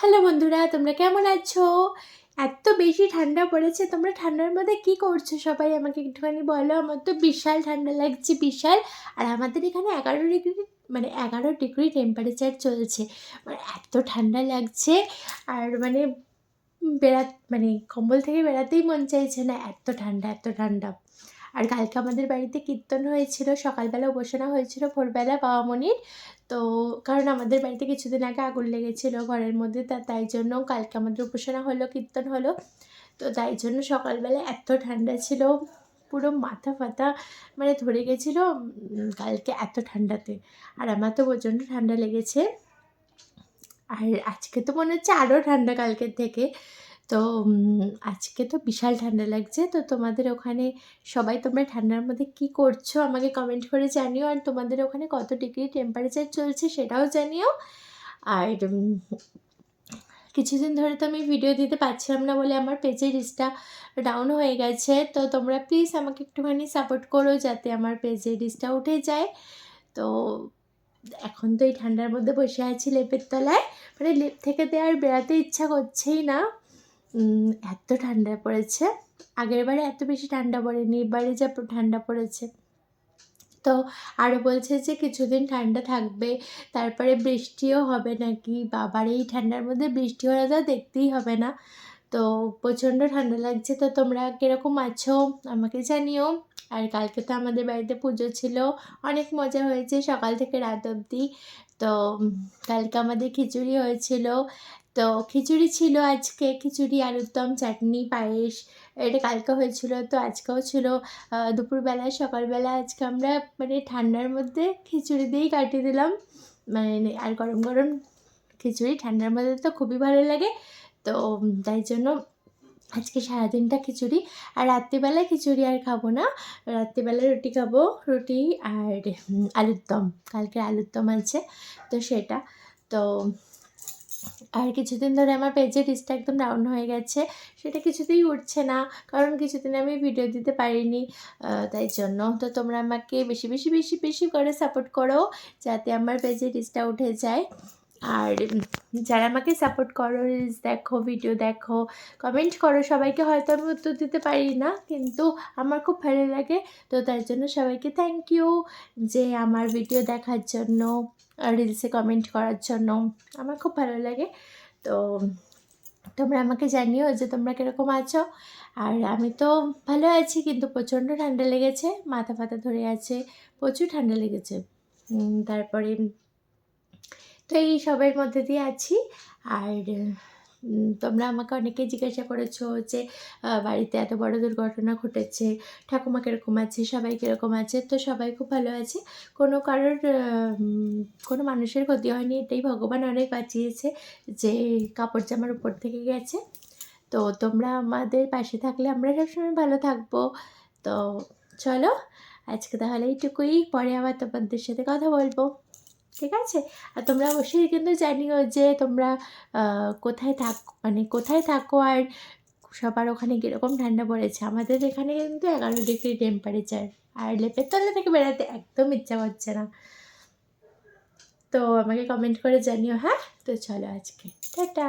Hello বন্ধুরা, তোমরা কেমন আছো? এত বেশি ঠান্ডা পড়েছে, তোমরা ঠান্ডার মধ্যে কি করছ? সবাই আমাকে একটুখানি বলো, আমার তো বিশাল ঠান্ডা লাগছে, বিশাল। আর আমাদের এখানে এগারো ডিগ্রি মানে এগারো ডিগ্রি টেম্পারেচার চলছে। মানে এত ঠান্ডা লাগছে, আর মানে বেড়া মানে কম্বল থেকে বেড়াতেই মন চাইছে না, এত ঠান্ডা এত ঠান্ডা। আর কালকে আমাদের বাড়িতে কীর্তন হয়েছিল, সকালবেলা উপাসনা হয়েছিল, ভোরবেলা বাবা মনির তো, কারণ আমাদের বাড়িতে কিছুদিন আগে আগুন লেগেছিল ঘরের মধ্যে, তা তাই জন্য কালকে আমাদের উপাসনা হলো, কীর্তন হলো। তো তাই জন্য সকালবেলা এত ঠান্ডা ছিল, পুরো মাথা ফাতা মানে ধরে গেছিল কালকে এত ঠান্ডাতে। আর আমার তো প্রচণ্ড ঠান্ডা লেগেছে। আর আজকে তো মনে হচ্ছে আরও ঠান্ডা কালকের থেকে। তো আজকে তো বিশাল ঠান্ডা লাগছে। তো তোমাদের ওখানে, সবাই তোমরা ঠান্ডার মধ্যে কি করছ? আমাকে কমেন্ট করে জানিও। আর তোমাদের ওখানে কত ডিগ্রি টেম্পারেচার চলছে সেটাও জানিও। আর কিছুদিন ধরে তো আমি ভিডিও দিতে পারছিলাম না বলে আমার পেজের রিচটা ডাউন হয়ে গেছে। তো তোমরা প্লিজ আমাকে একটুখানি সাপোর্ট করো যাতে আমার পেজের রিচটা উঠে যায়। তো, এখন তো এই ঠান্ডার মধ্যে বসে আছি লেপের তলায়। মানে লেপ থেকে তো আর বেরাতে ইচ্ছা করছেই না। এত ঠান্ডা পড়েছে। আগের বারে এত বেশি ঠান্ডা পড়েনি এবারে যা ঠান্ডা পড়েছে। তো আরও বলছে যে কিছুদিন ঠান্ডা থাকবে, তারপরে বৃষ্টিও হবে নাকি? বাবার এই ঠান্ডার মধ্যে বৃষ্টি হলে তো দেখতেই হবে না। তো প্রচণ্ড ঠান্ডা লাগছে, তো তোমরা কীরকম আছো? আমাকে জানিও। আর কালকে তো আমাদের বাড়িতে পুজো ছিল, অনেক মজা হয়েছে সকাল থেকে রাত অবধি। তো কালকে আমাদের খিচুড়ি হয়েছিল। তো খিচুড়ি ছিল আজকে, খিচুড়ি, আলুর দম, চাটনি, পায়েস, এটা কালকে হয়েছিল, তো আজকেও ছিল। দুপুরবেলা, সকালবেলা আজকে আমরা মানে ঠান্ডার মধ্যে খিচুড়ি দিয়েই কাটিয়ে দিলাম। মানে আর গরম গরম খিচুড়ি ঠান্ডার মধ্যে তো খুবই ভালো লাগে। তো তাই জন্য আজকে সারাদিনটা খিচুড়ি আর রাত্রিবেলায় খিচুড়ি আর খাব না। রাত্রিবেলায় রুটি খাব, রুটি আর আলুর দম। কালকে আলুর দম আছে, তো সেটা। তো আর কিছুদিন ধরে আমার পেজের রিচটা একদম ডাউন হয়ে গেছে, সেটা কিছুতেই উঠছে না, কারণ কিছুদিন আমি ভিডিও দিতে পারিনি তাই জন্য। তো তোমরা আমাকে বেশি বেশি বেশি বেশি করে সাপোর্ট করো, যাতে আমার পেজের রিচটা উঠে যায়। আর যারা আমাকে সাপোর্ট করো রিলস দেখো ভিডিও দেখো কমেন্ট করো, সবাইকে হয়তো আমি উত্তর দিতে পারি না, কিন্তু আমার খুব ভালো লাগে। তো তাই জন্য সবাইকে থ্যাংক ইউ যে আমার ভিডিও দেখার জন্য রিলসে কমেন্ট করার জন্য আমার খুব ভালো লাগে। তো তোমরা আমাকে জানিও যে তোমরা কীরকম আছো। আর আমি তো ভালো আছি, কিন্তু প্রচণ্ড ঠান্ডা লেগেছে, মাথা ফাতা ধরে আছে, প্রচুর ঠান্ডা লেগেছে। তারপরে তো এই সবের মধ্যে দিয়ে আছি। আর তোমরা আমাকে অনেকে জিজ্ঞাসা করেছ যে বাড়িতে এত বড় দুর্ঘটনা ঘটেছে, ঠাকুমা কীরকম আছে, সবাই কীরকম আছে, তো সবাই খুব ভালো আছে। কোনো কারোর কোনো মানুষের ক্ষতি হয়নি, এটাই ভগবান অনেক বাঁচিয়েছে যে, কাপড় জামার উপর থেকে গেছে। তো তোমরা আমাদের পাশে থাকলে আমরা সবসময় ভালো থাকব। তো চলো, আজকে তাহলে এইটুকুই, পরে আবার তোমাদের সাথে কথা বলব। ঠিক আছে? আর তোমরা অবশ্যই কিন্তু জানিও যে তোমরা কোথায় থাক মানে কোথায় থাকো আর সবার ওখানে কীরকম ঠান্ডা পড়েছে? আমাদের এখানে কিন্তু এগারো ডিগ্রি টেম্পারেচার আর লেপের তলা থেকে বেড়াতে একদম ইচ্ছা করছে না। তো আমাকে কমেন্ট করে জানিও হ্যাঁ? তো চলো আজকে। টাটা!